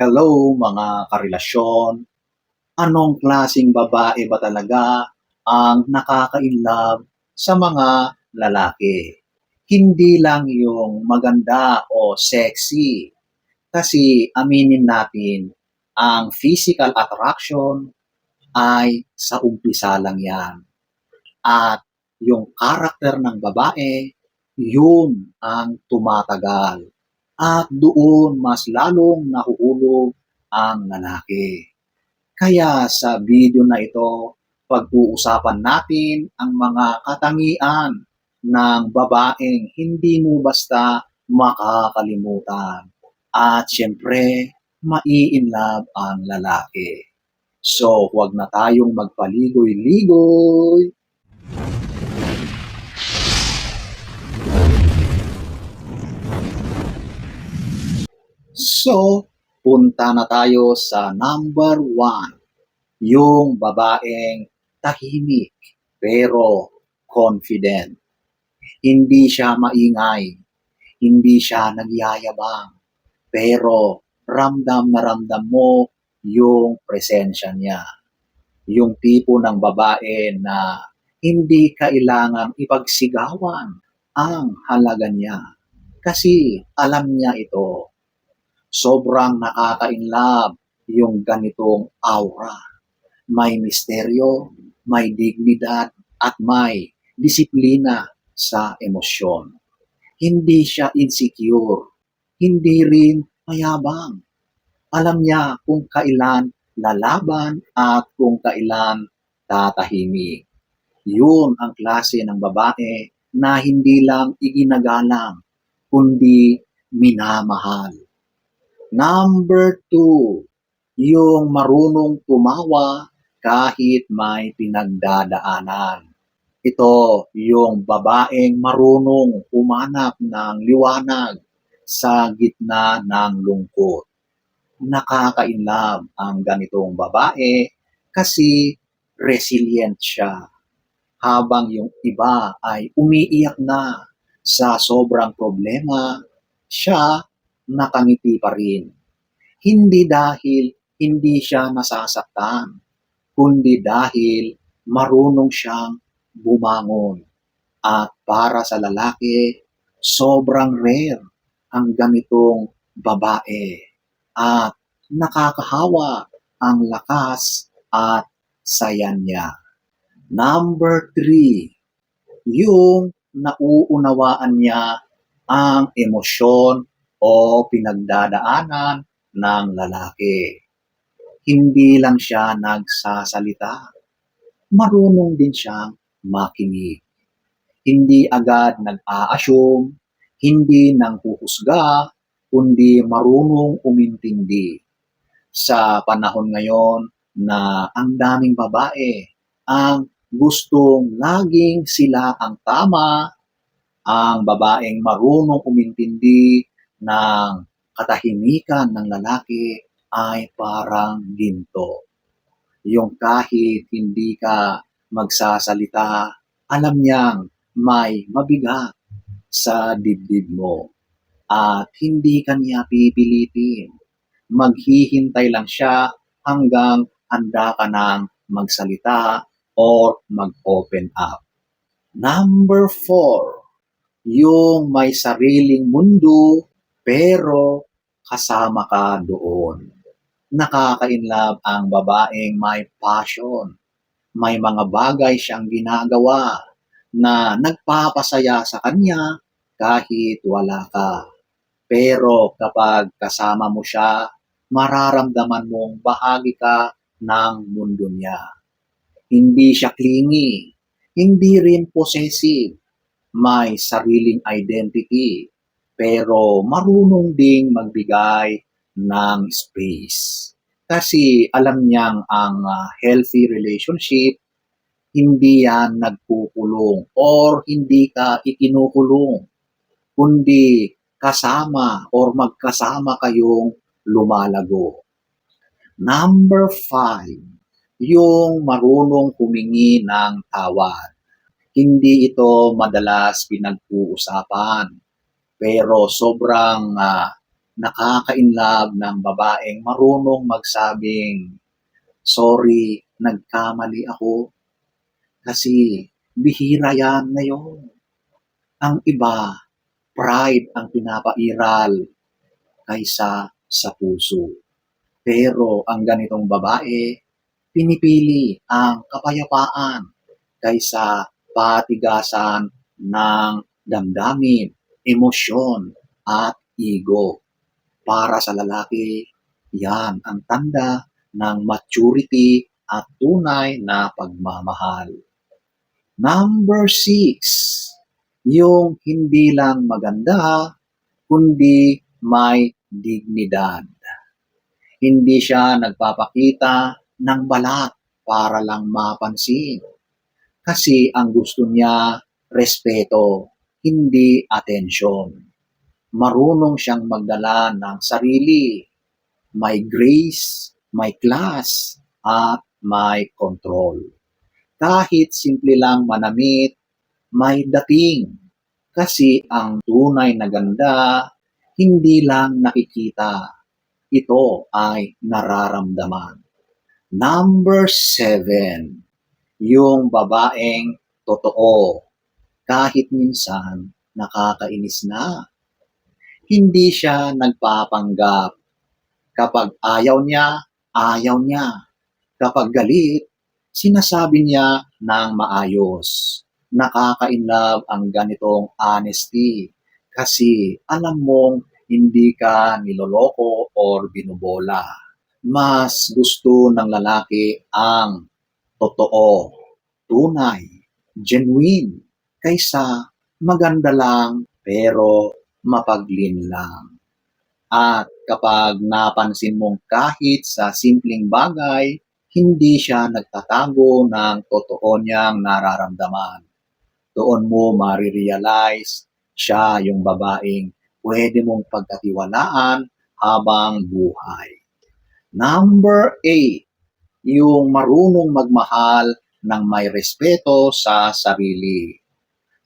Hello mga karelasyon. Anong klasing babae ba talaga ang nakaka-inlove sa mga lalaki? Hindi lang yung maganda o sexy. Kasi aminin natin, ang physical attraction ay sa umpisa lang yan. At yung karakter ng babae, yun ang tumatagal at doon mas lalong nahuhulog ang lalaki. Kaya sa video na ito, pag-uusapan natin ang mga katangian ng babaeng hindi mo basta makakalimutan. At syempre, mai-inlove ang lalaki. So, huwag na tayong magpaligoy-ligoy. So, punta na tayo sa number one. Yung babaeng tahimik pero confident. Hindi siya maingay. Hindi siya nagyayabang. Pero ramdam na ramdam mo yung presensya niya. Yung tipo ng babae na hindi kailangang ipagsigawan ang halaga niya. Kasi alam niya ito sobrang nakaka-inlove yung ganitong aura. May misteryo, may dignidad, at may disiplina sa emosyon. Hindi siya insecure, hindi rin mayabang. Alam niya kung kailan lalaban at kung kailan tatahimik. Yun ang klase ng babae na hindi lang iginagalang, kundi minamahal. Number two, yung marunong tumawa kahit may pinagdadaanan. Ito yung babaeng marunong humanap ng liwanag sa gitna ng lungkot. Nakaka-inlove ang ganitong babae kasi resilient siya. Habang yung iba ay umiiyak na sa sobrang problema, siya nakangiti pa rin. Hindi dahil hindi siya nasasaktan, kundi dahil marunong siyang bumangon. At para sa lalaki, sobrang rare ang ganitong babae. At nakakahawa ang lakas at saya niya. Number three, yung nauunawaan niya ang emosyon o pinagdadaanan ng lalaki. Hindi lang siya nagsasalita. Marunong din siyang makinig. Hindi agad nag-a-assume, hindi nang huhusga, kundi marunong umintindi. Sa panahon ngayon na ang daming babae ang gustong laging sila ang tama, ang babaeng marunong umintindi ng katahimikan ng lalaki ay parang ginto. Yung kahit hindi ka magsasalita, alam niyang may mabigat sa dibdib mo. At hindi kanya pipilitin. Maghihintay lang siya hanggang handa ka ng magsalita or mag-open up. Number four, yung may sariling mundo pero kasama ka doon. Nakaka-inlove ang babaeng may passion. May mga bagay siyang ginagawa na nagpapasaya sa kanya kahit wala ka. Pero kapag kasama mo siya, mararamdaman mong bahagi ka ng mundo niya. Hindi siya clingy, hindi rin possessive, may sariling identity, pero marunong ding magbigay ng space. Kasi alam niyang ang uh, healthy relationship, hindi yan nagkukulong or hindi ka ikinukulong, kundi kasama or magkasama kayong lumalago. Number five, yung marunong humingi ng tawad. Hindi ito madalas pinag-uusapan pero sobrang uh, nakaka-inlove ng babaeng marunong magsabing, Sorry, nagkamali ako. Kasi bihira yan ngayon. Ang iba, pride ang pinapairal kaysa sa puso. Pero ang ganitong babae, pinipili ang kapayapaan kaysa patigasan ng damdamin, emosyon, at ego. Para sa lalaki, yan ang tanda ng maturity at tunay na pagmamahal. Number six, yung hindi lang maganda, kundi may dignidad. Hindi siya nagpapakita ng balat para lang mapansin. Kasi ang gusto niya, respeto, hindi atensyon. Marunong siyang magdala ng sarili. May grace, may class, at may control. Kahit simple lang manamit, may dating. Kasi ang tunay na ganda, hindi lang nakikita. Ito ay nararamdaman. Number seven, yung babaeng totoo. Kahit minsan nakakainis na. Hindi siya nagpapanggap. Kapag ayaw niya, ayaw niya. Kapag galit, sinasabi niya ng maayos. Nakaka-inlove ang ganitong honesty kasi alam mong hindi ka niloloko or binubola. Mas gusto ng lalaki ang totoo, tunay, genuine, kaysa maganda lang pero mapaglin lang. At kapag napansin mong kahit sa simpleng bagay, hindi siya nagtatago ng totoo niyang nararamdaman. Doon mo marirealize siya yung babaeng pwede mong pagkatiwalaan habang buhay. Number eight, yung marunong magmahal ng may respeto sa sarili.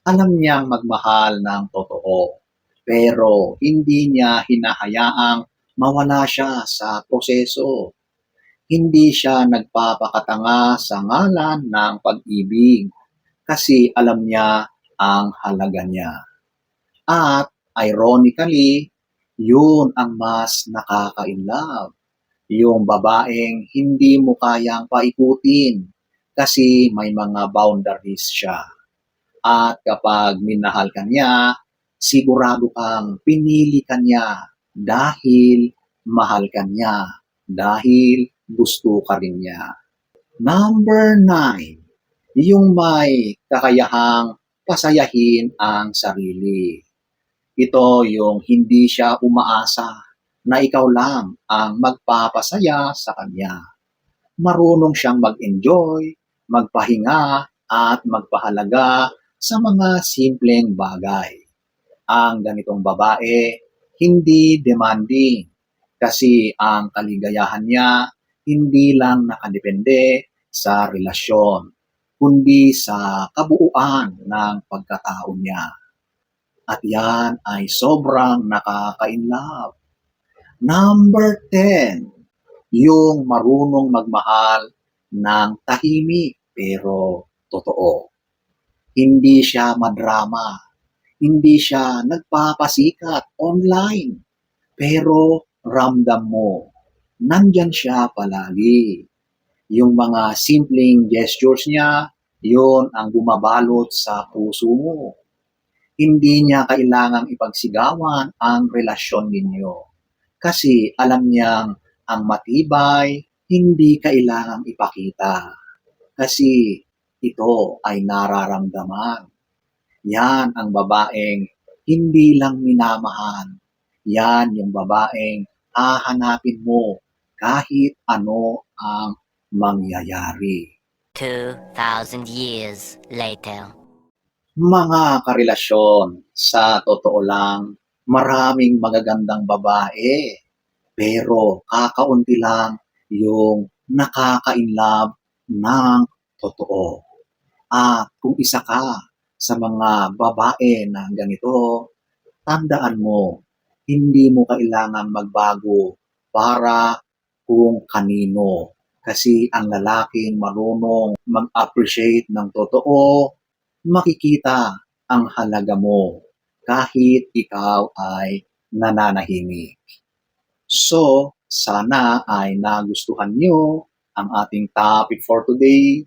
Alam niyang magmahal ng totoo, pero hindi niya hinahayaang mawala siya sa proseso. Hindi siya nagpapakatanga sa ngalan ng pag-ibig kasi alam niya ang halaga niya. At ironically, yun ang mas nakaka-inlove. Yung babaeng hindi mo kayang paikutin kasi may mga boundaries siya. At kapag minahal ka niya, sigurado kang pinili ka niya dahil mahal ka niya, dahil gusto ka rin niya. Number nine, yung may kakayahang pasayahin ang sarili. Ito yung hindi siya umaasa na ikaw lang ang magpapasaya sa kanya. Marunong siyang mag-enjoy, magpahinga, at magpahalaga sa mga simpleng bagay. Ang ganitong babae, hindi demanding kasi ang kaligayahan niya hindi lang nakadepende sa relasyon, kundi sa kabuuan ng pagkatao niya. At yan ay sobrang nakaka-inlove. Number 10, yung marunong magmahal ng tahimik pero totoo. Hindi siya madrama. Hindi siya nagpapasikat online. Pero ramdam mo, nandyan siya palagi. Yung mga simpleng gestures niya, yon ang bumabalot sa puso mo. Hindi niya kailangang ipagsigawan ang relasyon ninyo kasi alam niyang ang matibay hindi kailangang ipakita kasi ito ay nararamdaman. Yan ang babaeng hindi lang minamahal. Yan yung babaeng hahanapin mo kahit ano ang mangyayari. 2,000 years later. Mga karelasyon, sa totoo lang, maraming magagandang babae. Pero kakaunti lang yung nakaka-inlove ng totoo. At kung isa ka sa mga babae na ganito, tandaan mo, hindi mo kailangan magbago para kung kanino. Kasi ang lalaking marunong mag-appreciate ng totoo, makikita ang halaga mo kahit ikaw ay nananahimik. So, sana ay nagustuhan nyo ang ating topic for today.